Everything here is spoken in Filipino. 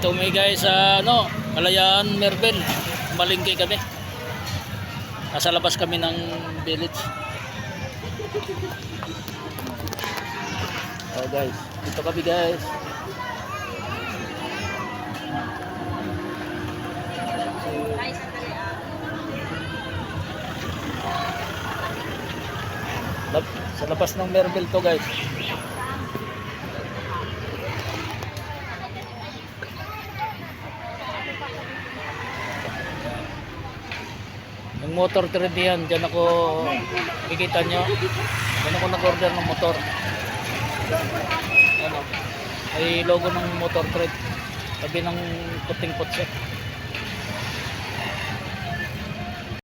Dito guys sa ano, Kalayaan Merbel. Malingki kami. Nasa labas kami ng village. Oh guys, dito kami guys. Sa labas ng Merbel to guys. Yung motor trend yan, dyan ako, kikita nyo, dyan ako nag-order ng motor. Ano, may logo ng motor trend. Sabi ng puting putset.